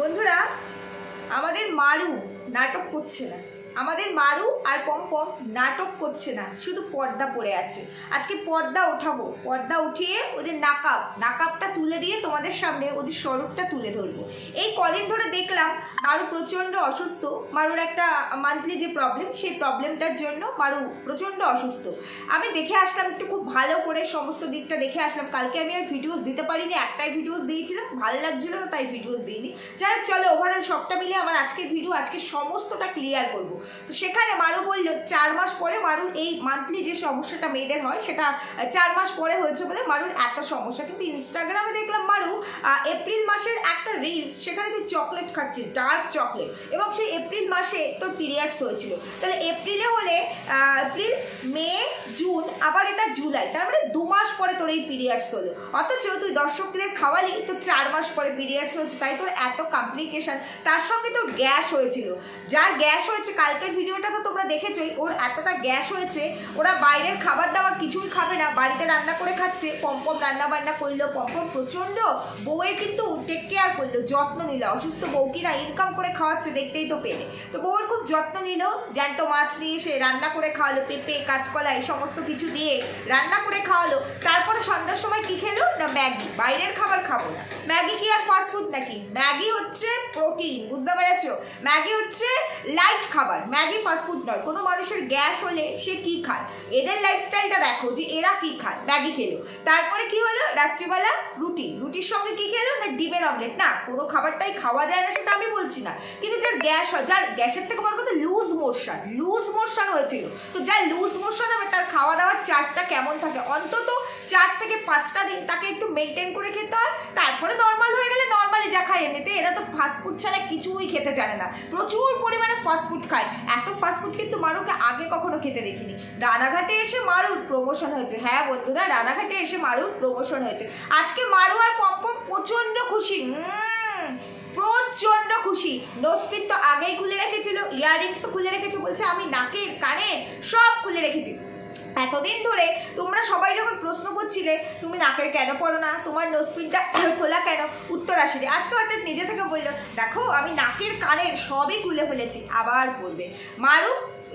বন্ধুরা আমাদের মারু নাটক করছে না। আমাদের মারু আর পম্পম নাটক করছে না, শুধু পর্দা পড়ে আছে। আজকে পর্দা ওঠাবো পর্দা উঠিয়ে ওদের নাকাব। নাকাবটা তুলে দিয়ে তোমাদের সামনে ওদের স্বরূপটা তুলে ধরবো। এই কদিন ধরে দেখলাম মারু প্রচণ্ড অসুস্থ। মারুর একটা মান্থলি যে প্রবলেম সেই প্রবলেমটার জন্য মারু প্রচণ্ড অসুস্থ। আমি দেখে আসলাম একটু খুব ভালো করে সমস্ত দিকটা দেখে আসলাম। কালকে আমি আর ভিডিওস দিতে পারিনি, একটাই ভিডিওস দিয়েছিলাম। ভালো লাগছিল তাই ভিডিওস দিইনি। যাই হোক, চলো ওভারঅল সবটা মিলে আমার আজকের ভিডিও আজকে সমস্তটা ক্লিয়ার করব। তো সেখানে মারু বলল, চার মাস পরে মারুর এই মান্থলি যে সমস্যাটা মেয়েদের হয়, সেটা চার মাস পরে হয়েছে বলে মারুর এত সমস্যা। কিন্তু ইনস্টাগ্রামে দেখলাম মারু এপ্রিল মাসের একটা রিলস সেখানে তুই চকলেট খাচ্ছিস ডার্ক চকলেট এবং সেই এপ্রিল মাসে তোর পিরিয়ডস হয়েছিল। তাহলে এপ্রিলে হলে এপ্রিল, মে, জুন আবার এটা জুলাই তার মানে দু মাস পরে তোর এই পিরিয়ডস হলো। অথচ তুই দর্শকদের খাওয়ালি, তো চার মাস পরে পিরিয়ডস হয়েছে, তাই তোর এত কমপ্লিকেশন তার সঙ্গে তোর গ্যাস হয়েছিল। যার গ্যাস হয়েছে, কালকের ভিডিওটা তো তোমরা দেখেছোই, ওর এতটা গ্যাস হয়েছে, ওরা বাইরের খাবার দাবার কিছুই খাবে না, বাড়িতে রান্না করে খাচ্ছে পম্পম রান্না বান্না করল পম্পম প্রচণ্ড বউয়ের কিন্তু টেক কেয়ার করল, যত্ন নিল, অসুস্থ বউকে না ইনকাম করে খাওয়াচ্ছে দেখতেই তো পেলে। তো বউয়ের খুব যত্ন নিল, জ্যান্ত মাছ নিয়ে এসে রান্না করে খাওয়ালো, পেঁপে, কাঁচকলা, এই সমস্ত কিছু দিয়ে রান্না করে খাওয়ালো। তারপরে সন্ধ্যার সময় কি খেলো? না, ম্যাগি। বাইরের খাবার খাব না। ম্যাগি কি আর ফাস্টফুড নাকি? ম্যাগি হচ্ছে প্রোটিন, বুঝতে পেরেছ? ম্যাগি হচ্ছে লাইট খাবার। ম্যাগি ফাস্টফুড নয়। কোনো মানুষের গ্যাস হলে সে কি খায়? এদের লাইফস্টাইলটা দেখো যে এরা কি খায়। ম্যাগি খেলো। তারপরে কি হলো? রাত্রিবেলা রুটি। রুটির সঙ্গে কি খেলো? না, ডিমের অমলেট না, কোনো খাবারটাই খাওয়া যায় না সেটা আমি বলছি না। কিন্তু যার গ্যাস হয়, যার গ্যাসের থেকে বড় কথা লুজ মোশন লুজ মোশন হয়েছিল। তো যার লুজ মোশন হবে, তার খাওয়া দাওয়ার চারটা কেমন থাকে? অন্তত চার থেকে পাঁচটা দিন তাকে একটু মেনটেন করে খেতে হয়। তারপরে নর্মাল হয়ে গেলে নর্মালি যা খায় এমনিতে এরা তো ফাস্টফুড ছাড়া কিছুই খেতে জানে না। প্রচুর পরিমাণে ফাস্টফুড খায়। এত ফাস্টফুড কিন্তু মারুকে আগে কখনো খেতে দেখিনি। রানাঘাটে এসে মারুর প্রমোশন হয়েছে। হ্যাঁ বন্ধুরা রানাঘাটে এসে মারুর প্রমোশন হয়েছে। আজকে মারু আর পম্পম প্রচণ্ড খুশি। উম, প্রচণ্ড খুশি। নোসপিন তো আগেই খুলে রেখেছিল ইয়াররিংস খুলে রেখেছে বলছে আমি নাকের কানে সব খুলে রেখেছি। এতদিন ধরে তোমরা সবাই যখন প্রশ্ন করছিলে, তুমি নাকের কেন পড়ো না? তোমার নোসপিনটা খোলা কেন? উত্তর আসেনি। আজকে অর্থাৎ নিজে থেকে বলল, দেখো, আমি নাকের কানের সবই খুলে ফেলেছি। আবার বলবে মারু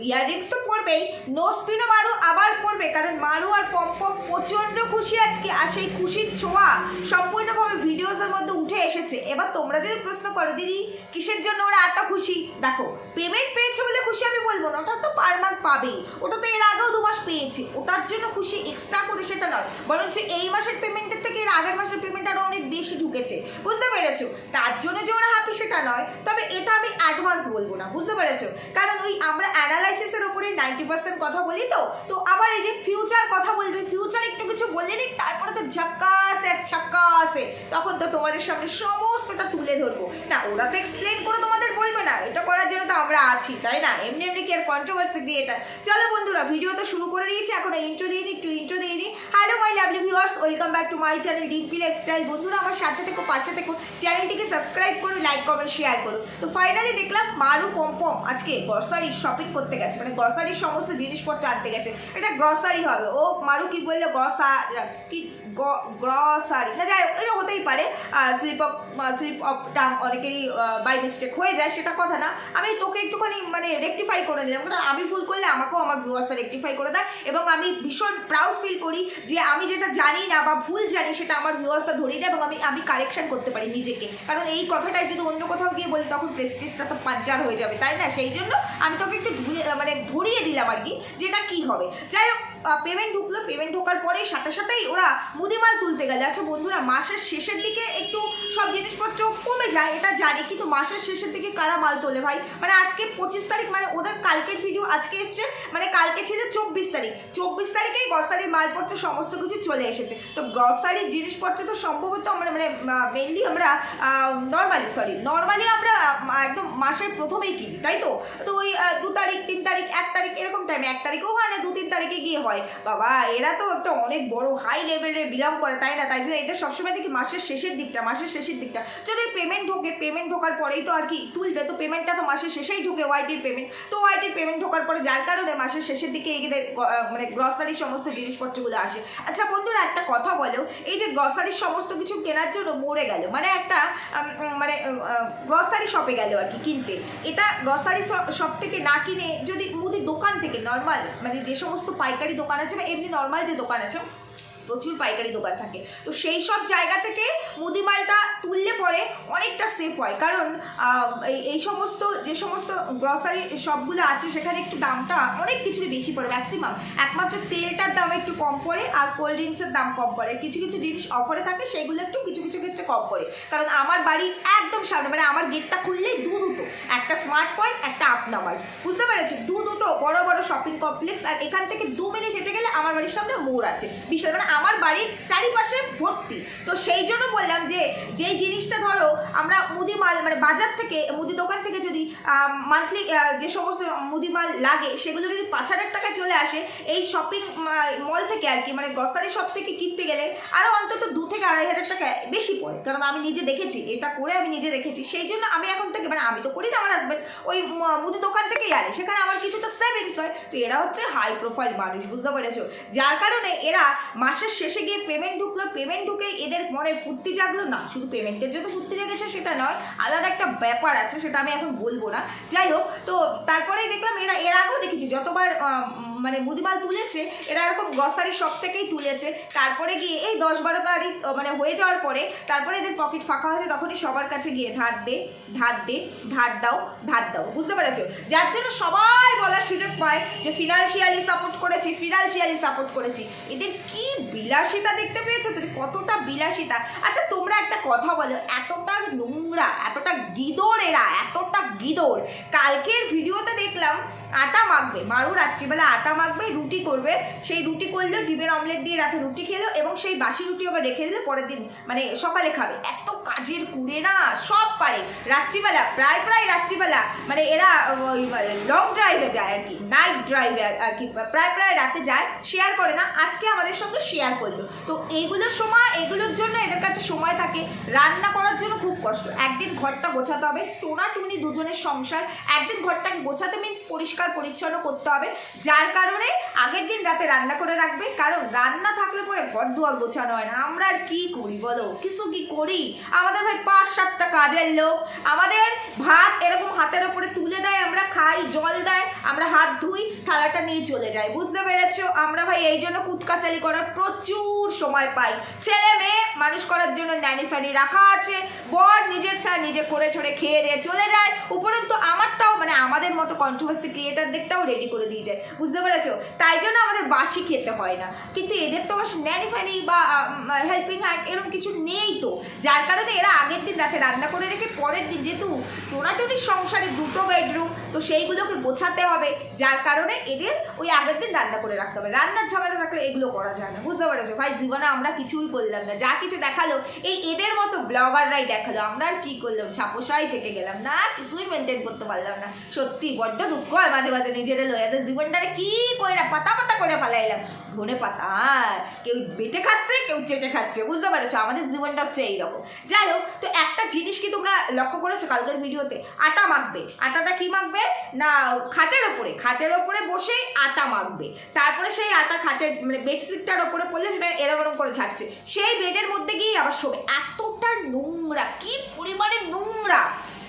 ইয়াররিংস তো পড়বেই নোসপিনও মারু আবার পড়বে কারণ মারু আর পম্পম প্রচণ্ড খুশি আজকে, আর সেই খুশির ছোঁয়া সম্পূর্ণভাবে ভিডিওসের মধ্যে উঠে এসেছে। এবার তোমরা যদি প্রশ্ন করো, দিদি, কিসের জন্য ওরা এত খুশি? দেখো পেমেন্ট পেয়েছে বলে খুশি আমি বলব না ওটা তো পার মান্থ পাবেই। ওটা তো এর আগেও দু মাস পেয়েছে। ওটার জন্য খুশি এক্সট্রা করে সেটা নয়, বরঞ্চ এই মাসের পেমেন্টের থেকে এর আগের মাসের পেমেন্ট আরও অনেক বেশি ঢুকেছে। বুঝতে পেরেছ? তার জন্য যে ওরা হ্যাপি সেটা নয়, তবে এটা আমি অ্যাডভান্স বলব না, বুঝতে পেরেছ? কারণ ওই আমরা অ্যানালাইসিসের উপরে নাইনটি পার্সেন্ট কথা বলি তো? তো আবার এই যে ফিউচার কথা বলবে ফিউচার একটু কিছু বললে নি তারপরে তো ঝাক্কাস এক ছাক্কাসে তখন তো তোমাদের সামনে সমস্তটা তুলে ধরবো। না, ওরা তো এক্সপ্লেন করে তোমাদের বলবে না, এটা করার জন্য তো আমরা আছি, তাই না? এমনি এমনি কি আর কন্ট্রোভার্সি এটা চলো বন্ধুরা ভিডিও তো শুরু করে দিয়েছি, এখন ইন্ট্রো দিয়ে একটু ইন্ট্রো দিয়ে নিই। Hello my lovely viewers welcome back to my channel D lifestyle বন্ধুরা, আমার সাথে থেকো, পাশে থেকো। চ্যানেলটিকে সাবস্ক্রাইব করো লাইক কমেন্ট শেয়ার করো। তো ফাইনালি দেখলাম মারু পম্পম আজকে গ্রসারি শপিং করতে গেছে মানে গ্রসারির সমস্ত জিনিসপত্র আনতে গেছে। এটা গ্রসারি হবে। ও মারু কি বলল গসা কি গ্রসারি না যাই হোক, এটা হতেই পারে। Slip of slip of tongue অনেকেরই বাই মিস্টেক হয়ে যায় সেটা কথা না। আমি তোকে একটুখানি মানে রেকটিফাই করে নিলাম। কারণ আমি ভুল করলে আমাকেও আমার ভিউয়ার্সরা রেকটিফাই করে দেয়। এবং আমি ভীষণ প্রাউড ফিল করি যে আমি যেটা জানি না বা ভুল জানি সেটা আমার ভিউয়ার্সরা ধরিয়ে দেয় এবং আমি আমি কারেকশন করতে পারি নিজেকে। কারণ এই কথাটাই যদি অন্য কোথাও গিয়ে বলি তখন প্রেস্টিজটা তো পাঞ্চার হয়ে যাবে তাই না? সেই জন্য আমি তোকে একটু মানে ধরিয়ে দিলাম আর কি যেটা কি হবে। যাই হোক পেমেন্ট ঢুকলো পেমেন্ট ঢোকার পরে সাথে সাথেই ওরা মুদিমাল তুলতে গেলে। আচ্ছা বন্ধুরা, মাসের শেষের দিকে একটু সব কমে যায় এটা জানি, কিন্তু মাসের শেষের দিকে কারা মাল তোলে ভাই? মানে আজকে পঁচিশ তারিখ মানে ওদের কালকের ভিডিও আজকে এসছে মানে কালকে ছিল চব্বিশ তারিখ। চব্বিশ তারিখেই গ্রসারির মালপত্র, সমস্ত কিছু চলে এসেছে। তো গ্রসারির জিনিসপত্র তো সম্ভবত আমরা মানে মেনলি আমরা নর্মালি সরি নর্মালি আমরা একদম মাসের প্রথমেই কিনি, তাই তো? তো ওই দু তারিখ, তিন তারিখ, এক তারিখ, এরকম টাইমে এক তারিখেও হয় না, দু তিন তারিখে গিয়ে হয়। বাবা, এরা তো একটা অনেক বড় হাই লেভেলে বিলং করে, তাই না? তাই জন্য এদের সবসময় দেখি মাসের শেষের দিকটা, মাসের শেষের দিকটা। যদি পেমেন্ট পেমেন্ট ঢোকে পেমেন্ট ঢোকার পরেই তো আর কি তুলবে। তো পেমেন্টটা তো মাসের শেষেই ঢোকে ওয়াইটির পেমেন্ট তো ওয়াইটির পেমেন্ট ঢোকার পরে যার কারণে মাসের শেষের দিকে এদের মানে গ্রসারি সমস্ত জিনিসপত্রগুলো আসে। আচ্ছা বন্ধুরা, একটা কথা বলো, এই যে গ্রসারির সমস্ত কিছু কেনার জন্য মরে গেল মানে একটা মানে গ্রসারি শপে গেল আর কি কিনতে। এটা গ্রসারি শপ থেকে না কিনে যদি মুদির দোকান থেকে নর্মাল মানে যে সমস্ত পাইকারি দোকান আছে বা এমনি নর্মাল যে দোকান আছে প্রচুর পাইকারি দোকান থাকে। তো সেই সব জায়গা থেকে মুদি মালটা তুললে পরে অনেকটা সেফ হয়। কারণ এই সমস্ত, যে সমস্ত গ্রসারি সবগুলো আছে, সেখানে একটু দামটা অনেক কিছুরই বেশি পড়ে ম্যাক্সিমাম একমাত্র তেলটার দাম একটু কম পড়ে আর কোল্ড ড্রিঙ্কসের দাম কম পড়ে। কিছু কিছু জিনিস অফারে থাকে, সেগুলো একটু কিছু কিছু ক্ষেত্রে কম পড়ে। কারণ আমার বাড়ি একদম সামনে মানে আমার গেটটা খুললেই দু দুটো, একটা স্মার্ট পয়েন্ট একটা আপ নাম্বার বুঝতে পেরেছি দু দুটো বড় বড় শপিং কমপ্লেক্স আর এখান থেকে দু মিনিট হেঁটে গেলে আমার বাড়ির সামনে মোড় আছে। বিশাল মানে আমার বাড়ির চারিপাশে ভর্তি। তো সেই জন্য বললাম যে, যেই জিনিসটা ধরো, আমরা মুদি মাল মানে বাজার থেকে, মুদি দোকান থেকে যদি মান্থলি যে সমস্ত মুদি মাল লাগে, সেগুলো যদি পাঁচ হাজার টাকায় চলে আসে, এই শপিং মল থেকে আর কি মানে গ্রসারি শপ থেকে কিনতে গেলে আরও অন্তত দু থেকে আড়াই হাজার টাকা বেশি পড়ে। কারণ আমি নিজে দেখেছি, এটা করে আমি নিজে দেখেছি। সেই জন্য আমি এখন থেকে মানে আমি তো করি না আমার হাজব্যান্ড ওই মুদি দোকান থেকেই আনে। সেখানে আমার কিছুটা সেভিংস হয়। তো এরা হচ্ছে হাই প্রোফাইল মানুষ, বুঝতে পেরেছ? যার কারণে এরা মাসের শেষে গিয়ে পেমেন্ট ঢুকলো পেমেন্ট ঢুকে এদের মনে ফুর্তি জাগলো। না, শুধু পেমেন্টের জন্য ফুর্তি জেগেছে সেটা নয়, আলাদা একটা ব্যাপার আছে, সেটা আমি এখন বলব না। যাই হোক, তো তারপরেই দেখলাম এরা, এর আগেও দেখেছি, যতবার মানে মুদিমাল তুলেছে, এরা এরকম গ্রসারি শপ থেকেই তুলেছে। তারপরে গিয়ে এই দশ বারো তারিখ মানে হয়ে যাওয়ার পরে তারপরে এদের পকেট ফাঁকা হয়েছে, তখনই সবার কাছে গিয়ে ধার দে ধার দে, ধার দাও ধার দাও। বুঝতে পেরেছ? যার জন্য সবাই বলার সুযোগ পায় যে ফিনান্সিয়ালি সাপোর্ট করেছি ফিনান্সিয়ালি সাপোর্ট করেছি। এদের কি বিলাসিতা দেখতে পেয়েছ তো? কতটা বিলাসিতা। আচ্ছা তোমরা একটা কথা বলো, এতটা নোংরা, এতটা গিদর এরা, এতটা গিদর। কালকের ভিডিওতে দেখলাম আটা মাখবে, মারু রাত্রিবেলা আটা মাখবে, রুটি করবে, সেই রুটি করলেও ডিমের অমলেট দিয়ে রাতে রুটি খেলো এবং সেই বাসি রুটি আবার রেখে দিলে, পরের দিন মানে সকালে খাবে। এত কাজের কুড়ে না, সব পারে। রাত্রিবেলা, প্রায় প্রায় রাত্রিবেলা মানে এরা ওই লং ড্রাইভে যায় আর কি নাইট ড্রাইভে আর কি, প্রায় প্রায় রাতে যায় শেয়ার করে না, আজকে আমাদের সঙ্গে শেয়ার করল। তো এইগুলোর সময় এগুলোর জন্য এদের কাছে সময় থাকে, রান্না করার জন্য খুব কষ্ট। একদিন ঘরটা গোছাতে হবে টোনা টুনি দুজনের সংসার, একদিন ঘরটাকে গোছাতে মিন্স পরিষ্কার পরিচ্ছন্ন করতে হবে। যার কারণে আগের দিন রাতে রান্না করে রাখবে। কারণ রান্না থাকলে পরে ঘর দুয়ার গোছানো হয় না। আমরা আর কি করি বলো? কিছু কি করি? আমাদের ভাই পাঁচ, সাতটা কাজের লোক। আমাদের ভাত এরকম হাতের ওপরে তুলে দেয়, আমরা খাই, জল দেয়, আমরা হাত ধুই, থালাটা নিয়ে চলে যাই। বুঝতে পেরেছ? আমরা ভাই এই জন্য কুটকাচালি করার প্রচুর সময় পাই। ছেলে মেয়ে মানুষ করার জন্য ন্যানি ফ্যানি রাখা আছে। বর নিজের ফ্যান নিজে করে ঠরে খেয়ে দিয়ে চলে যায়। উপরন্তু আমারটাও মানে আমাদের মতো কন্ট্রোভার্সি ক্রিয়েটার দিকটাও রেডি করে দিয়ে যায়। বুঝতে পেরেছ? তাই জন্য আমাদের বাসি খেতে হয় না। কিন্তু এদের তো আবার ন্যানি ফ্যানি বা হেল্পিং হ্যান্ড এরকম কিছু নেই তো। যার কারণে এরা আগের দিন রাতে রান্না করে রেখে পরের দিন যেহেতু টোনাটুনির সংসারে দুটো বেডরুম তো সেইগুলোকে গোছাতে হবে। যার কারণে এদের ওই আগের দিন রান্না করে রাখতে হবে। রান্নার ঝামেলা থাকলে এগুলো করা যায় না। বুঝতে পেরেছ? ভাই, জীবনে আমরা কিছুই বললাম না। যা কিছু দেখাল, এই এদের মতো ব্লগাররাই দেখাল। আমরা আর কি করলাম? ছাপোসাই থেকে গেলাম না, কিছুই মেনটেন করতে পারলাম না। সত্যি বড্ড দুঃখ হয়। মাঝে মাঝে নিজেরা লয়ে। জীবনটারে কি না পাতা পাতা করে ফেলাইলাম। ধনে পাতা কেউ বেটে খাচ্ছে, কেউ চেটে খাচ্ছে, বুঝতে পারছ? আমাদের জীবনটা হচ্ছে এইরকম। যাই হোক, তো একটা জিনিস কি তোমরা লক্ষ্য করেছ কালকের ভিডিওতে? আটা মাখবে। আটাটা কি মাখবে? না, খাতের ওপরে। খাতের ওপরে বসে আটা মাখবে। তারপরে সেই আটা খাতের মানে বেডশিটটার ওপরে পড়লে সেটা এরকম করে ছাড়ছে সেই বেডের মধ্যে গিয়ে আবার শোবে। এতটা নোংরা, কি পরিমাণে নোংরা!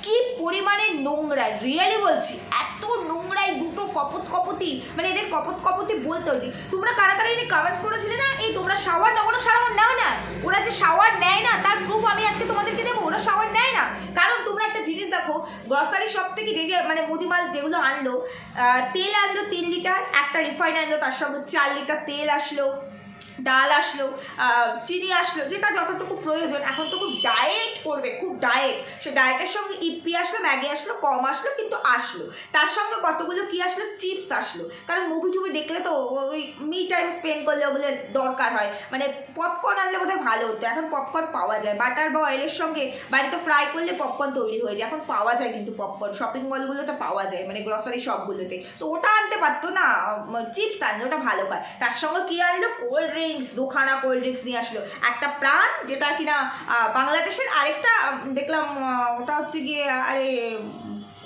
কি পরিমাণে নোংরা রিয়েলি বলছি, এত নোংরাই দুটো কপত কপতি মানে এদের কপত কপতি বলতে হলি তোমরা কারা কারা এনে কমেন্টস করেছিলে না? এই তোমরা শাওয়ার না ওরা শাওয়ার নাও না। ওরা যে শাওয়ার নেয় না, তার প্রুফ আমি আজকে তোমাদেরকে দেবো, ওরা শাওয়ার নেয় না। কারণ তোমরা একটা জিনিস দেখো গ্রসারি শপ থেকে যে যে মানে মুদিমাল যেগুলো আনলো তেল আনলো তিন লিটার একটা রিফাইন আনলো, তার সঙ্গে চার লিটার তেল আসলো। ডাল আসলো চিনি আসলো, যেটা যতটুকু প্রয়োজন। এখন তো খুব ডায়েট করবে, খুব ডায়েট সে ডায়েটের সঙ্গে ইপি আসলো, ম্যাগি আসলো, কম আসলো, কিন্তু আসলো। তার সঙ্গে কতগুলো কি আসলো? চিপস আসলো। কারণ মুভি টুভি দেখলে তো ওই মি টাইম স্পেন্ড করলে ওগুলো দরকার হয়। মানে পপকর্ন আনলে বোধহয় ভালো হতো। এখন পপকর্ন পাওয়া যায়। বাটার বা অয়েলের সঙ্গে বাড়িতে ফ্রাই করলে পপকর্ন তৈরি হয়ে যায়। এখন পাওয়া যায় কিন্তু পপকর্ন শপিং মলগুলোতে পাওয়া যায় মানে গ্রসারি শপগুলোতে তো ওটা আনতে পারতো না। চিপস আনলে ওটা ভালো হয়। তার সঙ্গে কি আনলো? কোল্ড ড্রিঙ্কস দুখানা কোল্ড ড্রিঙ্কস নিয়ে আসলো। একটা প্রাণ যেটা কিনা বাংলাদেশের আরেকটা দেখলাম ওটা হচ্ছে গিয়ে, আরে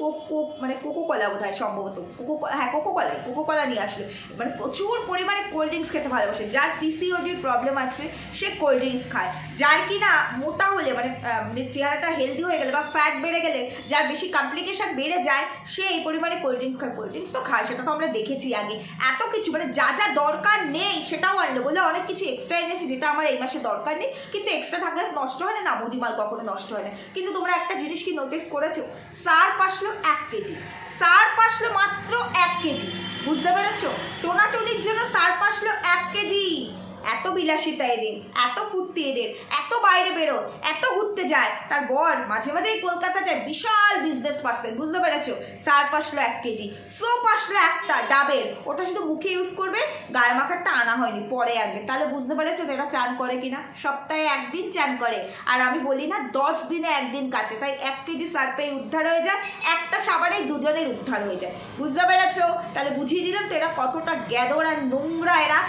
কোক মানে কোকো কলা বোধ হয় সম্ভবত। কোকো হ্যাঁ কোকো কলা কোকো কলা নিয়ে আসলো। মানে প্রচুর পরিমাণে কোল্ড ড্রিঙ্কস খেতে ভালোবাসে। যার পিসিওডির প্রবলেম আছে, সে কোল্ড ড্রিঙ্কস খায়। যার কি না মোটা হলে মানে মানে চেহারাটা হেলদি হয়ে গেলে বা ফ্যাট বেড়ে গেলে, যার বেশি কমপ্লিকেশান বেড়ে যায়, সে এই পরিমাণে কোল্ড ড্রিঙ্কস খায়। কোল্ড ড্রিঙ্কস তো খায়, সেটা তো আমরা দেখেছি আগে। এত কিছু মানে যা যা দরকার নেই, সেটাও আনলো বলে অনেক কিছু এক্সট্রা এনেছি, যেটা আমার এই মাসে দরকার নেই। কিন্তু এক্সট্রা থাকলে নষ্ট হয় না মুদিমাল কখনো নষ্ট হয় না। কিন্তু তোমরা একটা জিনিস কি নোটিস করেছ? সার পাসলো এক কেজি। সার পাশলো মাত্র এক কেজি। বুঝতে পেরেছ? টোনাটুনির জন্য সার পাশলো এক কেজি। এত বিলাসিতা এদের, এত ফুর্তি এদের, এত বাইরে বেরো এত ঘুরতে যায়। তার বর মাঝে মাঝেই কলকাতা যায়, বিশাল বিজনেস পার্সন বুঝতে পেরেছ? সার পাসলো এক কেজি সোপ আসলো একটা ডাবের, ওটা শুধু মুখে ইউজ করবে, গায়ে মাখারটা আনা হয়নি, পরে আনবে। তাহলে বুঝতে পেরেছ তো এটা চান করে কিনা? সপ্তাহে একদিন চান করে। আর আমি বলি না, দশ দিনে একদিন কাছে, তাই এক কেজি সার্পে উদ্ধার হয়ে যায়, একটা সাবানে দুজনের উদ্ধার হয়ে যায়। বুঝতে পেরেছ? তাহলে বুঝিয়ে দিলাম তো এরা কতটা গ্যাদর আর নোংরা এরা।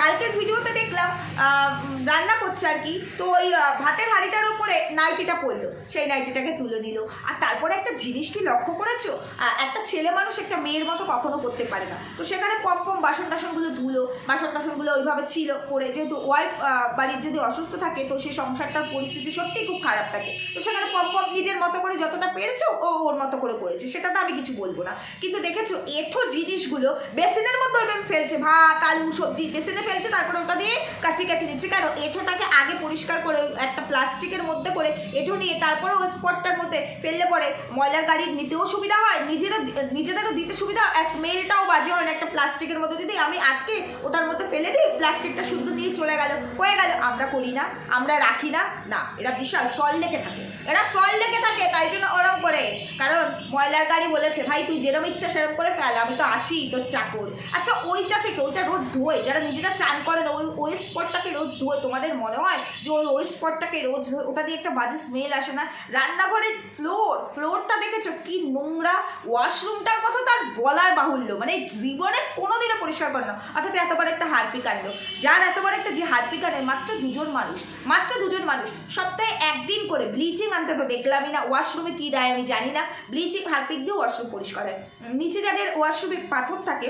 কালকের ভিডিওতে দেখলাম রান্না করছে আর কি, তো ওই ভাতের হাঁড়িটার উপরে নাইটিটা পড়ল, সেই নাইটিটাকে তুলে নিল। আর তারপরে একটা জিনিস কি লক্ষ্য করেছ? একটা ছেলে মানুষ একটা মেয়ের মতো কখনো করতে পারে না। তো সেখানে পম পম বাসন টাসনগুলো ধুলো বাসন টাসনগুলো ওইভাবে ছিল পরে যেহেতু ওয়াইফ বাড়ির যদি অসুস্থ থাকে, তো সেই সংসারটার পরিস্থিতি সত্যিই খুব খারাপ থাকে। তো সেখানে পম পম নিজের মতো করে যতটা পেরেছে, ও ওর মতো করে করেছে। সেটা তো আমি কিছু বলব না। কিন্তু দেখেছ এঠো জিনিসগুলো বেসিনের ওইভাবে ফেলছে, ভাত, আলু, সবজি, বেসিনে ফেলছে, তারপরে ওটা দিয়ে কাচি কাচি নিচ্ছে কেন? এঁঠোটাকে আগে পরিষ্কার করে, একটা প্লাস্টিকের মধ্যে করে এঁঠো নিয়ে তারপরে ওই স্পটটার মধ্যে ফেললে পরে ময়লার গাড়ি নিতেও সুবিধা হয় নিজেরা নিজেদেরও দিতে সুবিধা হয়। স্মেলটাও বাজে হয় না, একটা প্লাস্টিকের মধ্যে দিদি আমি আটকে ওটার মধ্যে ফেলে দিই, প্লাস্টিকটা শুদ্ধ দিয়ে চলে গেল, হয়ে গেল। আমরা করি না, আমরা রাখি না না, এরা বিশাল সল লেগে থাকে। এরা সল লেগে থাকে, তাই জন্য ওরম করে। কারণ ময়লার গাড়ি বলেছে, ভাই, তুই যেরকম ইচ্ছা সেরকম করে ফেল, আমি তো আছি তোর চাকর। আচ্ছা ওইটা থেকে, ওইটা রোজ ধোয়, যারা নিজেরা চান করে না, ওই ওই স্পটটাকে রোজ ধোয়, তোমাদের মনে হয়? যে ওই ওই স্পটটাকে রোজ ওটা দিয়ে একটা বাজে স্মেল আসে না? রান্নাঘরের ফ্লোর ফ্লোরটা দেখেছ? কি নোংরা ওয়াশরুমটার কথা তার বলার বাহুল্য। মানে জীবনে কোনোদিনও পরিষ্কার করে না। অথচ বড় একটা হারপিক আনলো যার এত বড় একটা যে হারপিক আনে মাত্র দুজন মানুষ। মাত্র দুজন মানুষ। সপ্তাহে একদিন করে ব্লিচিং আনতে তো দেখলামই না। ওয়াশরুমে কী দেয় আমি জানি না। ব্লিচিং হারপিক দিয়ে ওয়াশরুম পরিষ্কার হয়। নিচে যাদের ওয়াশরুমে পাথর থাকে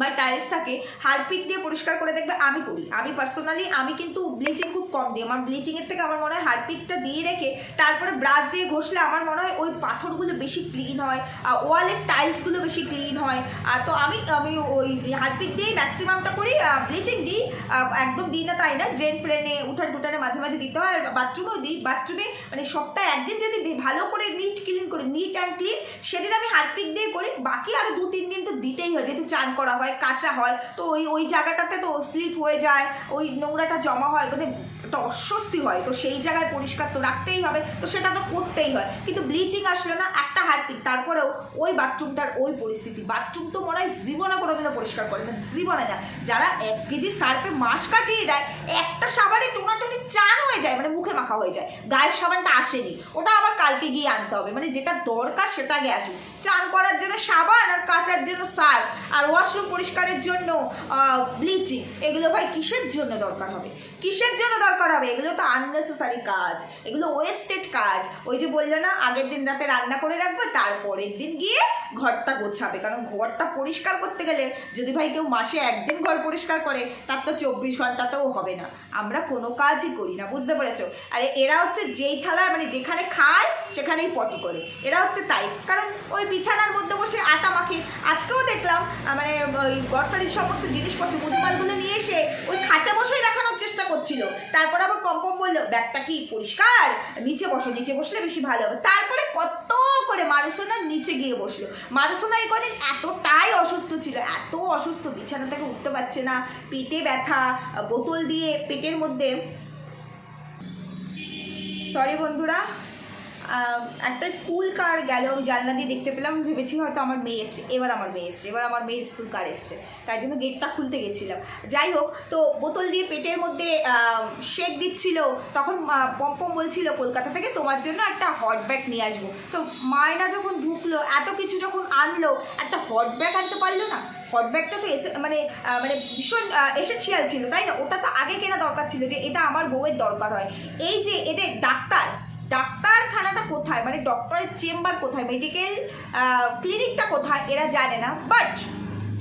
বা টাইলস থাকে হারপিক দিয়ে পরিষ্কার করে দেখবে আমি করি। আমি পার্সোনালি আমি কিন্তু ব্লিচিং খুব কম দিই। আমার ব্লিচিংয়ের থেকে আমার মনে হয় হারপিকটা দিয়ে রেখে তারপরে ব্রাশ দিয়ে ঘষলে আমার মনে হয় ওই পাথরগুলো বেশি ক্লিন হয়, আর ওয়ালের টাইলসগুলো বেশি ক্লিন হয়। আর তো আমি আমি ওই হারপিক দিয়েই ম্যাক্সিমামটা করি ব্লিচিং দিই একদম দিই না তাই না ড্রেন ফ্রেনে উঠান টুটানে মাঝে মাঝে দিতে হয় বাথরুমেও দিই। বাথরুমে মানে সপ্তাহে একদিন যদি ভালো করে নিট ক্লিন করি নিট অ্যান্ড ক্লিন সেদিন আমি হারপিক দিয়ে করি। বাকি আরও দু তিন দিন তো দিতেই হয়, যেহেতু চান করা হয়, কাঁচা হয়, তো ওই ওই জায়গাটাতে তো স্লিপ হয়ে যায়, ওই নোংরাটা জমা হয় মানে একটা অস্বস্তি হয়, তো সেই জায়গায় পরিষ্কার তো রাখতেই হবে, তো সেটা তো করতেই হয়, কিন্তু ব্লিচিং আসলে না একটা হারপিক তারপরেও ওই বাথরুমটার ওই পরিস্থিতি বাথরুম তো মনে হয় জীবনে কোনোদিনও পরিষ্কার করে না, জীবনে না, যারা এক কেজি সার্ফে মাস কাটিয়ে দেয়, একটা সাবানে টোনাটুনি চান হয়ে যায় মানে মুখে মাখা হয়ে যায়, গায়ের সাবানটা আসেনি, ওটা আবার কালকে গিয়ে আনতে হবে মানে যেটা দরকার সেটা আগে আসবে চান করার জন্য সাবান আর কাচার জন্য সার আর ওয়াশরুম পরিষ্কারের জন্য ব্লিচিং। এগুলো ভাই কিসের জন্য দরকার হবে? কিসের জন্য দরকার হবে? এগুলো তো আননেসেসারি কাজ। এগুলো ওয়েস্টেড কাজ। ওই যে বলল না, আগের দিন রাতে রান্না করে রাখবে, তারপরের দিন গিয়ে ঘরটা গোছাবে। কারণ ঘরটা পরিষ্কার করতে গেলে যদি ভাই কেউ মাসে একদিন ঘর পরিষ্কার করে, তার তো চব্বিশ ঘন্টাতেও হবে না। আমরা কোনো কাজই করি না, বুঝতে পেরেছ? আরে এরা হচ্ছে যেই থালা মানে যেখানে খায়, সেখানেই পটি করে। এরা হচ্ছে তাই। কারণ ওই বিছানার মধ্যে বসে আটা মাখে। আজকেও দেখলাম মানে ওই গ্রসারির সমস্ত জিনিসপত্র মুদিমালগুলো নিয়ে এসে ওই খাটে বসেই দেখানোর চেষ্টা করছিল। তারপর আবার কম্পম বলল, ব্যাগটা কি পরিষ্কার? নিচে বসো, নিচে বসলে বেশি ভালো হবে। তারপরে কত করে মারুসোনা নিচে গিয়ে বসল। মারুসোনা এই কদিন এতটাই অসুস্থ ছিল, এত অসুস্থ, বিছানা থেকে উঠতে পারছে না, পেটে ব্যথা, বোতল দিয়ে পেটের মধ্যে। সরি বন্ধুরা একটা স্কুল কার গেল, আমি জানলা দিয়ে দেখতে পেলাম ভেবেছি হয়তো আমার মেয়ে এসছে। এবার আমার মেয়ে এসছে, এবার আমার মেয়ের স্কুল কার এসছে। তাই জন্য গেটটা খুলতে গেছিলাম। যাই হোক, তো বোতল দিয়ে পেটের মধ্যে শেক দিচ্ছিল, তখন পম্পম বলছিল, কলকাতা থেকে তোমার জন্য একটা হট ব্যাগ নিয়ে আসব। তো মায়েরা যখন ঢুকলো, এত কিছু যখন আনলো, একটা হট ব্যাগ আনতে পারল না। হট ব্যাগটা তো এসে মানে মানে ভীষণ এসেন্সিয়াল ছিল, তাই না? ওটা তো আগে কেনা দরকার ছিল যে এটা আমার বউয়ের দরকার হয়। এই যে, এদের ডাক্তার ডাক্তারখানাটা কোথায়? মানে ডক্টরের চেম্বার কোথায়? মেডিকেল ক্লিনিকটা কোথায়? এরা জানে না। বাট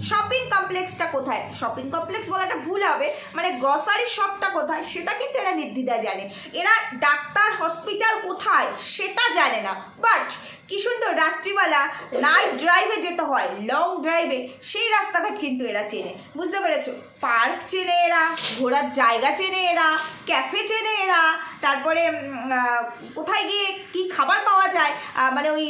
শপিং কমপ্লেক্সটা কোথায়? শপিং কমপ্লেক্স বলাটা ভুল হবে। মানে গ্রসারি শপটা কোথায়? সেটা কিন্তু এরা নির্দ্বিধা জানে। এরা ডাক্তার হসপিটাল কোথায়? সেটা জানে না। বাট কি সুন্দর রাত্রিবেলা নাইট ড্রাইভে যেতে হয় লং ড্রাইভে সেই রাস্তাটা কিন্তু এরা চেনে। বুঝতে পেরেছ? পার্ক চেনে এরা, ঘোরার জায়গা চেনে এরা ক্যাফে চেনে এরা, তারপরে কোথায় গিয়ে কি খাবার পাওয়া যায় মানে ওই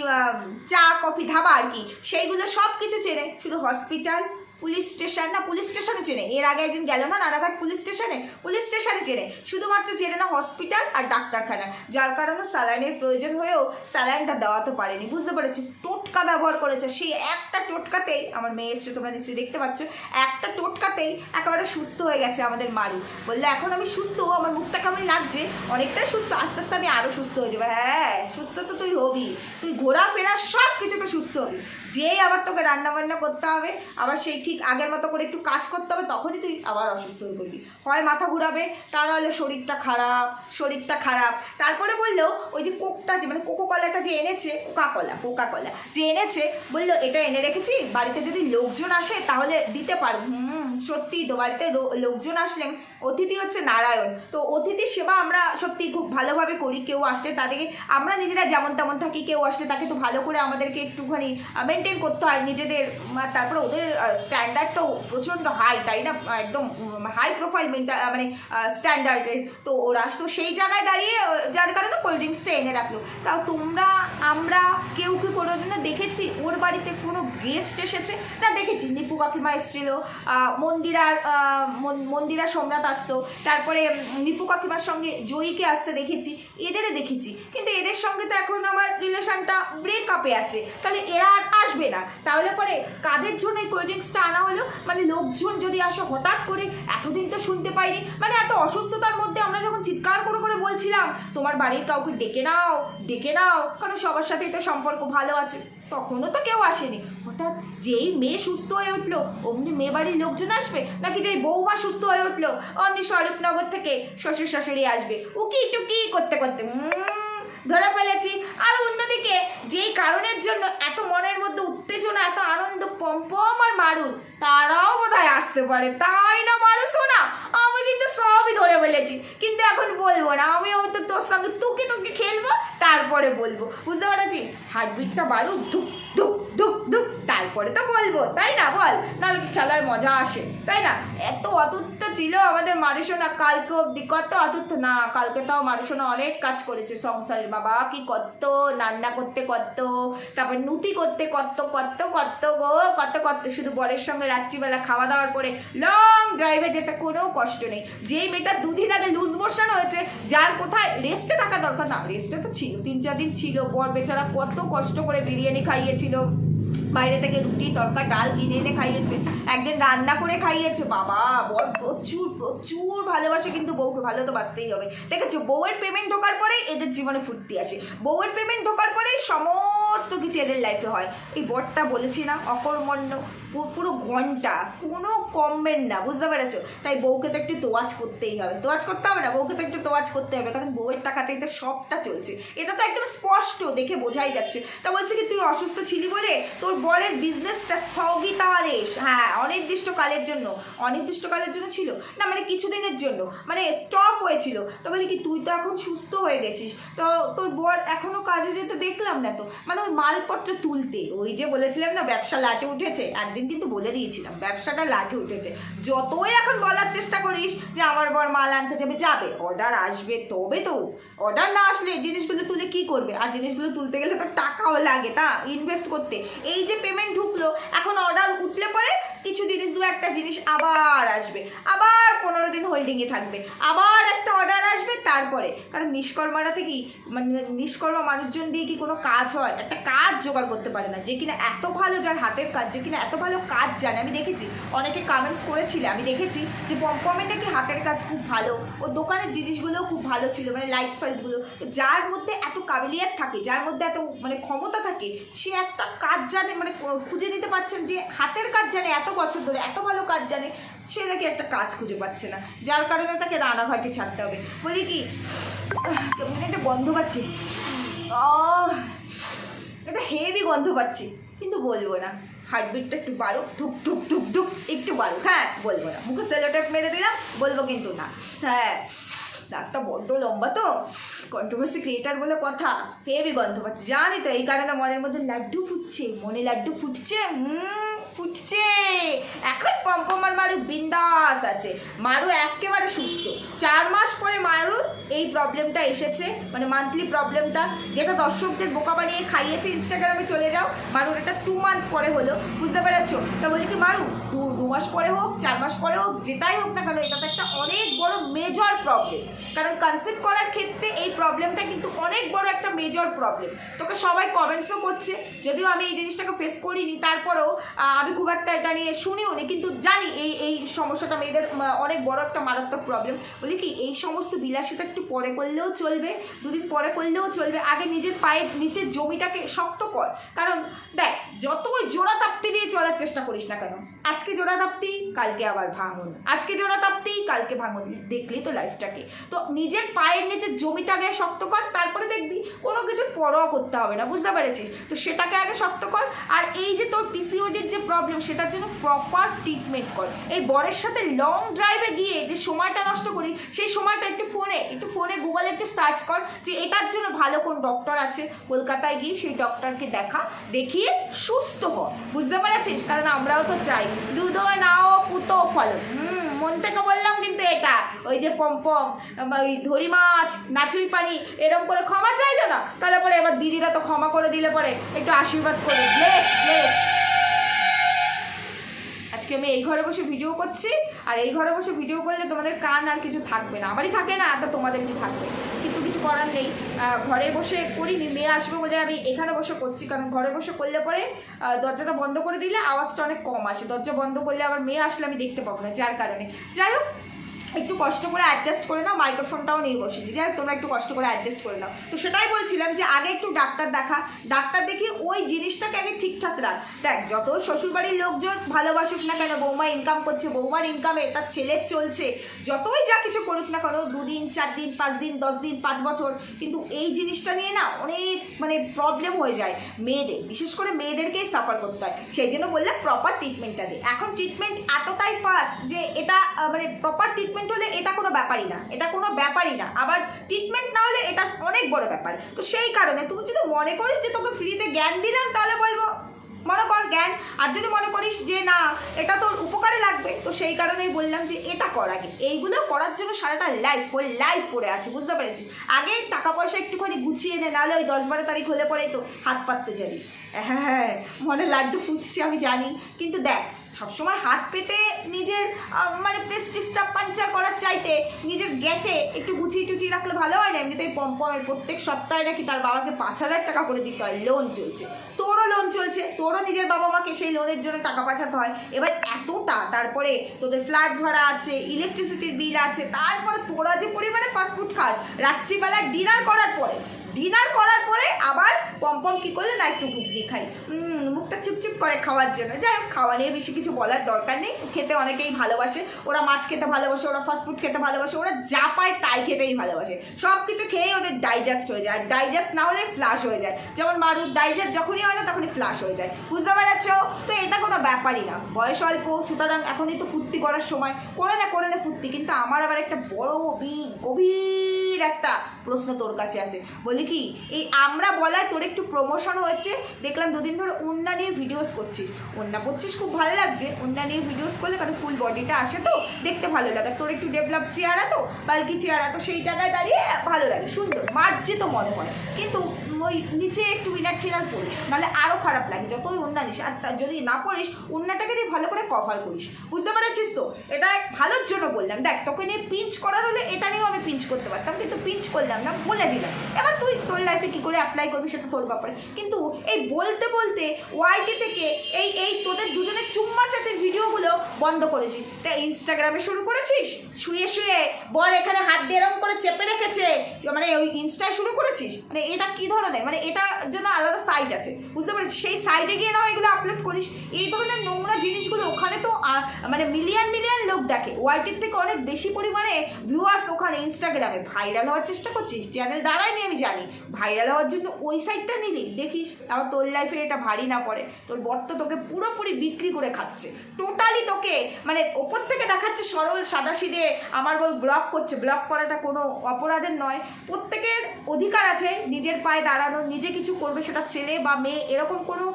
চা কফি ধাবা আর কি, সেইগুলো সব কিছু চেনে। শুধু হসপিটাল পুলিশ স্টেশন, না, পুলিশ স্টেশনে চেনে। এর আগে একদিন গেল না রানাঘাট পুলিশ স্টেশনে? পুলিশ স্টেশনে চেনে। শুধুমাত্র চেনে না হসপিটাল আর ডাক্তারখানা। যার কারণে স্যালাইনের প্রয়োজন হয়েও স্যালাইনটা দেওয়াতে পারেনি। বুঝতে পেরেছি? টোটকা ব্যবহার করেছে। সেই একটা টোটকাতেই, আমার মেয়ে এসছে, তোমরা নিশ্চয়ই দেখতে পাচ্ছ, একটা টোটকাতেই একেবারে সুস্থ হয়ে গেছে আমাদের মারু। বললে, এখন আমি সুস্থ, আমার মুখটা কেমন লাগছে? অনেকটাই সুস্থ, আস্তে আস্তে আমি আরও সুস্থ হয়ে যাব। হ্যাঁ সুস্থ তো তুই হবি। তুই ঘোরাফেরা সব কিছু তো সুস্থ হবি। যেই আবার তোকে রান্না বান্না করতে হবে, আবার সেই ঠিক আগের মতো করে একটু কাজ করতে হবে, তখনই তুই আবার অসুস্থ হয়ে পড়বি। হয় মাথা ঘুরাবে তা নাহলে শরীরটা খারাপ শরীরটা খারাপ। তারপরে বলল, ওই যে কোকটা যে মানে কোকো কলাটা যে এনেছে কোকা কলা কোকা কলা যে এনেছে, বলল, এটা এনে রেখেছি, বাড়িতে যদি লোকজন আসে, তাহলে দিতে পারব। হুম। সত্যি, তো বাড়িতে লোকজন আসলে অতিথি হচ্ছে নারায়ণ। তো অতিথি সেবা আমরা সত্যি খুব ভালোভাবে করি, কেউ আসলে তাদেরকে, আমরা নিজেরা যেমন তেমন থাকি, কেউ আসলে তাকে তো ভালো করে আমাদেরকে একটুখানি মেনটেন করতে হয়, নিজেদের তারপরে ওদের স্ট্যান্ডার্ডটাও প্রচণ্ড হাই তাই না? একদম হাই প্রোফাইল মানে স্ট্যান্ডার্ডের তো ওরা তো সেই জায়গায় দাঁড়িয়ে যার কারণে কোল্ড ড্রিঙ্কসটা এনে রাখল। তাও তোমরা, আমরা কেউ কি কোনো দিনও দেখেছি, ওর বাড়িতে কোনো গেস্ট এসেছে? না দেখেছি, নিপু কাকিমা এসেছিল মন্দিরার মন- মন্দিরা সোমনাথ আসতো। তারপরে নিপু কাকিমার সঙ্গে জয়ীকে আসতে দেখেছি এদের দেখেছি। কিন্তু এদের সঙ্গে তো এখন আমার রিলেশনটা ব্রেকআপে আছে। তাহলে এরা আর আসবে না। তাহলে পরে কাদের জন্য এই কোল্ড ড্রিঙ্কসটা আনা হলো? মানে লোকজন যদি আসে হঠাৎ করে, এতদিন তো শুনতে পাইনি। মানে এত অসুস্থতার মধ্যে আমরা যখন চিৎকার করে করে বলছিলাম, তোমার বাড়ির কাউকে ডেকে নাও ডেকে নাও, কারণ সবার সাথেই তো সম্পর্ক ভালো আছে। তখনও তো কেউ আসেনি। হঠাৎ যেই মেয়ে সুস্থ হয়ে উঠল, অমনি মেয়ে বাড়ির লোকজন আসবে, নাকি যেই বৌমা সুস্থ হয়ে উঠল, অমনি স্বরূপনগর থেকে শ্বশুর শাশুড়ি আসবে। উকি টুকি করতে করতে ধরে ফেলেছি। আর অন্যদিকে যেই কারণের জন্য এত মনের মধ্যে উত্তেজনা, এত আনন্দ পম্পম আর মারুন তারাও বোধহয় আসতে পারে। তাই না মারু শোনা আমি কিন্তু সবই ধরে ফেলেছি। কিন্তু এখন বলব না। আমি হয়তো তোর সঙ্গে তুকে তুকে খেলব, তারপরে বলব। বুঝতে পারছি হার্টবিটটা বাড়ুক ধুক। ধুক ধুক ধুক, তারপরে তো বলব, তাই না বল? নাহলে খেলার মজা আসে, তাই না? এত অতুত্ত ছিল আমাদের মারুসোনা কালকে অব্দি কত অতুত্ত না, কালকে তাও মারুসোনা অনেক কাজ করেছে সংসারের বাবা, কি কত রান্না করতে কত তারপর নুতি করতে কত কত কত গো কত কত শুধু বরের সঙ্গে রাত্রিবেলা খাওয়া দাওয়ার পরে লং ড্রাইভে যেতে কোনো কষ্ট নেই। যেই মেয়েটা দুদিন আগে লুজ মোশন হয়েছে, যার কোথায় রেস্টে থাকা দরকার? না রেস্টে তো ছিল তিন, চার দিন ছিল, বর বেচারা কত কষ্ট করে বিরিয়ানি খাইয়েছিল বাইরে থেকে রুটি, তরকা, ডাল কিনে এনে খাইয়েছে। একদিন রান্না করে খাইয়েছে। বাবা বর প্রচুর প্রচুর ভালোবাসে কিন্তু বউকে। ভালো তো বাঁচতেই হবে। দেখেছ? বউয়ের পেমেন্ট ঢোকার পরেই এদের জীবনে ফুর্তি আসে। বউয়ের পেমেন্ট ঢোকার পরেই সমস্ত কিছু এদের লাইফে হয়। এই বরটা বলেছি না, অকর্মণ্য পুরো ঘণ্টা, কোনো কমবেন না, বুঝতে পেরেছ? তাই বউকে তো একটু তোয়াজ করতেই হবে। তোয়াজ করতে হবে না, বউকে তো একটু তোয়াজ করতে হবে, কারণ বউয়ের টাকাতেই তো সবটা চলছে। এটা তো একদম স্পষ্ট, দেখে বোঝাই যাচ্ছে। তা বলছে কি, তুই অসুস্থ ছিলি বলে তোর বরের বিজনেসটা স্থগিতাদেশ হ্যাঁ অনির্দিষ্টকালের জন্য অনির্দিষ্টকালের জন্য ছিল। না মানে কিছুদিনের জন্য মানে স্টপ হয়েছিল। তো বলি কি, তুই তো এখন সুস্থ হয়ে গেছিস। তো তোর বর এখনও কাজে যেতে দেখলাম না তো। মানে ওই মালপত্র তুলতে। ওই যে বলেছিলাম না, ব্যবসা লাটে উঠেছে। একদিন কিন্তু বলে দিয়েছিলাম, ব্যবসাটা লাটে উঠেছে। যতই এখন বলার চেষ্টা করিস যে আমার বর মাল আনতে যাবে যাবে। অর্ডার আসবে, তবে তো। অর্ডার না আসলে জিনিসগুলো তুলে কি করবে? আর জিনিসগুলো তুলতে গেলে তো টাকাও লাগে তা ইনভেস্ট করতে। এই যে পেমেন্ট ঢুকলো, এখন অর্ডার উঠলে পরে কিছু জিনিস দু একটা জিনিস আবার আসবে। আবার পনেরো দিন হোল্ডিংয়ে থাকবে। আবার একটা অর্ডার আসবে, তারপরে। কারণ নিষ্কর্মারা থেকে মানে নিষ্কর্মা মানুষজন দিয়ে কি কোনো কাজ হয়? একটা কাজ জোগাড় করতে পারে না, যে কিনা এত ভালো যার হাতের কাজ, যে কিনা এত ভালো কাজ জানে। আমি দেখেছি অনেকে কামেন্টস করেছিলে, আমি দেখেছি যে পম্পমের নাকি হাতের কাজ খুব ভালো, ও দোকানের জিনিসগুলোও খুব ভালো ছিল মানে লাইট ফাইটগুলো যার মধ্যে এত কাবিলিয়াত থাকে, যার মধ্যে এত মানে ক্ষমতা থাকে, সে একটা কাজ জানে মানে খুঁজে নিতে পারছেন যে হাতের কাজ জানে, এত বছর ধরে এত ভালো কাজ জানে, সে নাকি একটা কাজ খুঁজে পাচ্ছে না। যার কারণে তাকে রান্নাঘরকে ছাড়তে হবে। বলি কি কেমন একটা গন্ধ পাচ্ছি। একটা হেভি গন্ধ পাচ্ছি, কিন্তু বলব না। হার্টবিটটা একটু বাড়ুক ধুক ধুক ধুক ধুক, একটু বাড়ুক। হ্যাঁ বলব না। মুখে সেলোটেপ মেরে দিলাম, বলব কিন্তু না। হ্যাঁ। নাকটা বড্ড লম্বা তো। কন্ট্রোভার্সি ক্রিয়েটার বলে কথা। হেভি গন্ধ পাচ্ছে জানি তো, এই কারণে মনের মধ্যে লাড্ডু ফুটছে, মনে লাড্ডু ফুটছে, হুম, ফুটছে। এখন পম্পমার মারু বিন্দাস আছে। মারু একেবারে সুস্থ। চার মাস পরে মারুর এই প্রবলেমটা এসেছে। মানে মান্থলি প্রবলেমটা যেটা দর্শকদের বোকা বানিয়ে খাইয়েছে ইনস্টাগ্রামে চলে যাও, মারুর এটা টু মান্থ পরে হলো। বুঝতে পেরেছ? তা বলি কি, মারু, দু মাস পরে হোক, চার মাস পরে হোক, যেটাই হোক না কেন এটা তো একটা অনেক বড় মেজর প্রবলেম কারণ কনসেপ্ট করার ক্ষেত্রে এই প্রবলেমটা কিন্তু অনেক বড় একটা মেজর প্রবলেম তোকে সবাই কমেন্টসও করছে, যদিও আমি এই জিনিসটাকে ফেস করিনি, তারপরেও আমি খুব একটা এটা নিয়ে শুনিও নি, কিন্তু জানি এই এই সমস্যাটা মেয়েদের অনেক বড় একটা মারাত্মক প্রবলেম বলি কি, এই সমস্ত বিলাসিতা একটু পরে করলেও চলবে, দুদিন পরে করলেও চলবে, আগে নিজের পায়ের নিচের জমিটাকে শক্ত কর। কারণ দেখ, যতই জোড়া তাপ্তি দিয়ে চলার চেষ্টা করিস না কেন, আজকে জোড়া তাপ্তি, কালকে আবার ভাঙন। আজকে জোড়া তাপ্তি, কালকে ভাঙন। দেখলি তো লাইফটাকে তো নিজের পায়ের নিচের জমিটা আগে শক্ত কর, তারপরে দেখবি কোনো কিছু পরোয়া করতে হবে না, বুঝতে পেরেছিস? তো সেটাকে আগে শক্ত কর, আর এই যে তোর পিসিওডির যে প্রবলেম সেটার জন্য প্রপার ট্রিটমেন্ট কর। এই বরের সাথে লং ড্রাইভে গিয়ে যে সময়টা নষ্ট করি, সেই সময়টা একটু ফোনে একটু ফোনে গুগলে একটু সার্চ কর, যে এটার জন্য ভালো কোন ডক্টর আছে। কলকাতায় গিয়ে সেই ডক্টরকে দেখা, দেখিয়ে সুস্থ হ, বুঝতে পেরেছিস? কারণ আমরাও তো চাই। দুধো নাও পুতো ফল হুম। মন থেকে বললাম কিন্তু এটা। ওই যে পম্পম ওই ধরি মাছ নাচুই পানি এরকম করে ক্ষমা চাইলো না? তাহলে পরে এবার দিদিরা তো ক্ষমা করে দিলে পরে একটু আশীর্বাদ করে। আজকে আমি এই ঘরে বসে ভিডিও করছি, আর এই ঘরে বসে ভিডিও করলে তোমাদের কান আর কিছু থাকবে না। আমারই থাকে না, তো তোমাদের কি থাকবে? কিন্তু করার নেই। ঘরে বসে করিনি, মেয়ে আসবে বলে আমি এখানে বসে করছি। কারণ ঘরে বসে করলে পরে দরজাটা বন্ধ করে দিলে আওয়াজটা অনেক কম আসে। দরজা বন্ধ করলে আবার মেয়ে আসলে আমি দেখতে পাবো না, যার কারণে। যাই হোক একটু কষ্ট করে অ্যাডজাস্ট করে নাও মাইক্রোফোনটাও নিয়ে বসেছি যাই তোমরা একটু কষ্ট করে অ্যাডজাস্ট করে নাও। তো সেটাই বলছিলাম যে, আগে একটু ডাক্তার দেখা। ডাক্তার দেখে ওই জিনিসটাকে আগে ঠিকঠাক রাখ। দেখ, যত শ্বশুরবাড়ির লোকজন ভালোবাসুক না কেন, বৌমা ইনকাম করছে, বৌমার ইনকামে তার ছেলের চলছে, যতই যা কিছু করুক না কেন, দুদিন চার দিন পাঁচ দিন দশ দিন পাঁচ বছর, কিন্তু এই জিনিসটা নিয়ে না অনেক মানে প্রবলেম হয়ে যায়। মেয়েদের, বিশেষ করে মেয়েদেরকেই সাফার করতে হয়। সেই জন্য বললাম প্রপার ট্রিটমেন্টটা দিই এখন ট্রিটমেন্ট এতটাই ফাস্ট যে এটা মানে প্রপার ট্রিটমেন্ট হলে এটা কোনো ব্যাপারই না, এটা কোনো ব্যাপারই না। আবার ট্রিটমেন্ট না হলে এটা অনেক বড় ব্যাপার। তো সেই কারণে তুমি যদি মনে করিস যে তোকে ফ্রিতে জ্ঞান দিলাম, তাহলে বলব, মনে কর জ্ঞান। আর যদি মনে করিস যে না, এটা তোর উপকারে লাগবে, তো সেই কারণেই বললাম যে এটা কর আগে। এইগুলো করার জন্য সারাটা লাইফ হোল লাইফ পড়ে আছে, বুঝতে পেরেছিস? আগে টাকা পয়সা একটুখানি গুছিয়ে নে, নাহলে ওই দশ বারো তারিখ হলে পরেই তো হাত পাততে যাবি। হ্যাঁ হ্যাঁ মনে লাড্ডু ফুটছে, আমি জানি। কিন্তু দেখ সবসময় হাত পেতে নিজের মানে প্রেস্টিজটা পাঞ্চার করার চাইতে নিজের গ্যাটে একটু গুছিয়ে টুচিয়ে রাখলে ভালো হয় না? এমনিতেই পম্পমের প্রত্যেক সপ্তাহে নাকি তার বাবাকে পাঁচ হাজার টাকা করে দিতে হয় লোন চলছে। তোরও লোন চলছে, তোরও নিজের বাবা মাকে সেই লোনের জন্য টাকা পাঠাতে হয়। এবার এতটা, তারপরে তোদের ফ্ল্যাট ভাড়া আছে ইলেকট্রিসিটির বিল আছে, তারপরে তোরা যে পরিমাণে ফাস্টফুড খাস রাত্রিবেলা ডিনার করার পরে ডিনার করার পরে আবার পম্পম কি করলে না একটু ঘুগনি খাই। মুখটা চুপচুপ করে খাওয়ার জন্য। যাই হোক, খাওয়া নিয়ে বেশি কিছু বলার দরকার নেই। খেতে অনেকেই ভালোবাসে। ওরা মাছ খেতে ভালোবাসে, ওরা ফাস্টফুড খেতে ভালোবাসে, ওরা যা পায় তাই খেতেই ভালোবাসে। সব কিছু খেয়েই ওদের ডাইজেস্ট হয়ে যায়। ডাইজেস্ট না হলে ফ্লাশ হয়ে যায়। যেমন মারুর ডাইজেস্ট যখনই হয় না, তখনই ফ্লাশ হয়ে যায়। বুঝতে পারছ? তো এটা কোনো ব্যাপারই না। বয়স অল্প, সুতরাং এখনই তো ফুর্তি করার সময়। করে না করে না ফুর্তি, কিন্তু আমার আবার একটা বড় বি- একটা প্রশ্ন তোর কাছে আছে। বলি কি, এই আমরা বলার তোর একটু প্রমোশন হয়েছে, দেখলাম দুদিন ধরে উন্না নিয়ে ভিডিওস করছিস। উন্না করছিস, খুব ভালো লাগছে। উন্না নিয়ে ভিডিওস করলে কারণ ফুল বডিটা আসে তো, দেখতে ভালো লাগে। তোর একটু ডেভেলপ চেয়ারা তো বালকি চেয়ারা তো সেই জায়গায় দাঁড়িয়ে ভালো লাগে। সুন্দর মার্জি তো মনে হয় কিন্তু ওই নিচে একটু উইনার ঠেলার পড়িস, নাহলে আরও খারাপ লাগে। যতই উন্না নিস, আর যদি না পড়িস উন্নাটাকে দিয়ে ভালো করে কভার করিস। বুঝতে পেরেছিস তো? এটা ভালোর জন্য বললাম। দেখ, তোকে নিয়ে পিঞ্চ করার হলে এটা নিয়েও আমি পিঞ্চ করতে পারতাম। কিন্তু পিঞ্চ করলাম না, বলে দিলাম। এবার তুই তোর লাইফে কী করে অ্যাপ্লাই করবি সেটা তোর ব্যাপারে। কিন্তু এই বলতে বলতে ওয়াইটি থেকে এই এই তোদের দুজনের চুম্মা চাটের ভিডিওগুলো বন্ধ করেছিস তা ইনস্টাগ্রামে শুরু করেছিস? শুয়ে শুয়ে বর এখানে হাত দিয়ে এরকম করে চেপে রেখেছে। মানে ওই ইনস্টায় শুরু করেছিস? মানে এটা কী ধরনের? মানে এটার জন্য আলাদা সাইট আছে। বুঝতে পারছিস? সেই সাইডে গিয়ে না এগুলো আপলোড করিস। এই ধরনের নোংরা জিনিসগুলো ওখানে তো মানে মিলিয়ন মিলিয়ন লোক দেখে। ওয়াইটির থেকে অনেক বেশি পরিমাণে ভিউয়ার্স ওখানে ইনস্টাগ্রামে ভাইরাল হওয়ার চেষ্টা করছিস? চ্যানেল দাঁড়ায়নি আমি জানি। ভাইরাল হওয়ার জন্য ওই সাইডটা নিলি। দেখিস আবার তোর লাইফে এটা ভারী না পড়ে। তোর বর তো তোকে পুরোপুরি বিক্রি করে খাচ্ছে। টোটালি তোকে মানে ওপর থেকে দেখাচ্ছে সরল সাদা সিধে আমার বই ব্লক করছে। ব্লক করাটা কোনো অপরাধের নয়। প্রত্যেকের অধিকার আছে, নিজের পায়ে দাঁড়ানোর, নিজে কিছু করবে সেটা ছেলে বা মেয়ে, এরকম কোনো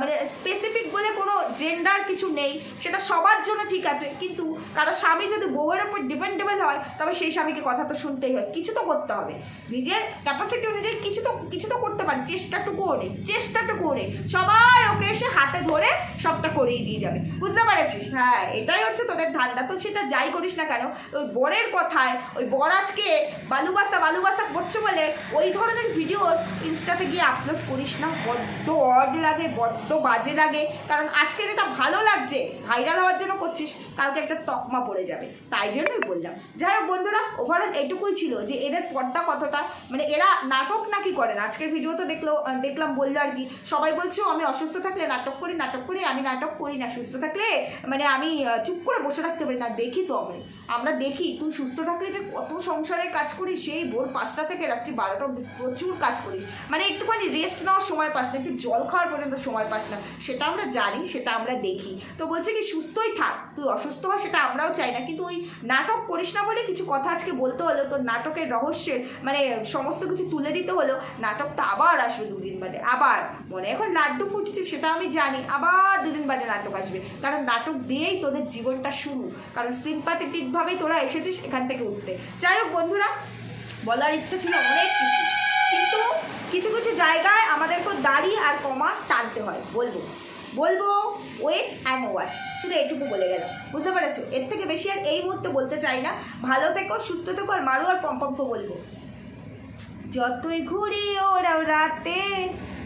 মানে স্পেসিফিক বলে কোনো জেন্ডার কিছু নেই। সেটা সবার জন্য ঠিক আছে। কিন্তু কারও স্বামী যদি বউয়ের ওপর ডিপেন্ডেবল হয়, তবে সেই স্বামীকে কথা তো শুনতেই হয়। কিছু তো করতে হবে। নিজের ক্যাপাসিটি অনুযায়ী কিছু তো কিছু তো করতে পারে করে চেষ্টাটুকু করে সবাই ওকে এসে হাতে ধরে সবটা করেই দিয়ে যাবে। বুঝতে পেরেছিস? হ্যাঁ এটাই হচ্ছে তোদের ধান্দা। তো সেটা যাই করিস না কেন, ওই বরের কথায়, ওই বর আজকে বালুবাসা বালুবাসা করছে বলে ওই ধরনের ভিডিওস ইনস্টাতে গিয়ে আপলোড করিস না। বড্ড অড লাগে, বড্ড বাজে লাগে। কারণ আজকে যেটা ভালো লাগছে ভাইরাল হওয়ার জন্য করছিস, কালকে একটা তকমা পড়ে যাবে। তাই জন্যই বললাম। যাই হোক বন্ধুরা ওভারঅল এইটুকুই ছিল যে এদের পর্দা কতটা? মানে এরা নাটক নাকি না আজকের ভিডিও তো দেখল দেখলাম বলল আর কি সবাই বলছে "ও, আমি অসুস্থ থাকলে নাটক করি নাটক করি আমি নাটক করি না সুস্থ থাকলে মানে আমি চুপ করে বসে থাকতে পারি না দেখি তো আমি। আমরা দেখি, তুই সুস্থ থাকলে যে কত সংসারের কাজ করিস, সেই ভোর পাঁচটা থেকে রাত্রি বারোটা প্রচুর কাজ করিস। মানে একটুখানি রেস্ট নেওয়ার সময় পাস না, একটু জল খাওয়ার পর্যন্ত সময় পাস না। সেটা আমরা জানি, সেটা আমরা দেখি। তো বলছে কি, সুস্থই থাক, তুই অসুস্থ হয় সেটা আমরাও চাই না। কিন্তু ওই নাটক করিস না বলে কিছু কথা আজকে বলতে হলো, তোর নাটকের রহস্যের মানে সমস্ত কিছু তুলে দিতে হলো। নাটকটা আবার আসবে দুদিন বাদে, আবার। মনে এখন লাড্ডু ফুটছে, সেটা আমি জানি, আবার দুদিন বাদে নাটক আসবে। কারণ নাটক দিয়েই তোদের জীবনটা শুরু। কারণ সিম্পাথেটিকভাবেই তোরা এসেছিস এখান থেকে উঠতে। যাই হোক বন্ধুরা, বলার ইচ্ছা ছিল অনেক কিছু, কিন্তু কিছু কিছু জায়গায় আমাদেরকে দাড়ি আর কমা টানতে হয়, বলব। বলব ওয়েট অ্যান্ড ওয়াচ শুধু এইটুকু বলে গেল বুঝতে পেরেছ? এর থেকে বেশি আর এই মুহূর্তে বলতে চাই না। ভালো থেকো, সুস্থ থেকো আর মারু আর পম্পম্প বলব। যতই ঘুরি ওরা রাতে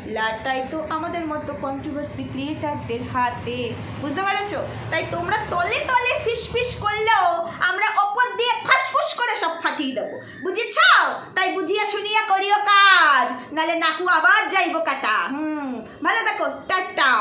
লাটাই তো আমাদের মতো কন্ট্রোভার্সি ক্রিয়েটারদের হাতে, বুঝতে পেরেছ? তাই তোমরা তলে তলে ফিস ফিস করলেও আমরা ওপর দিয়ে ফাঁসফুস করে সব ফাটিয়ে দেবো। বুঝেছ তাই বুঝিয়া শুনিয়া করিও কাজ, নালে নাকু আবার যাইব কাটা। হুম, ভালো থাকো, টাটা।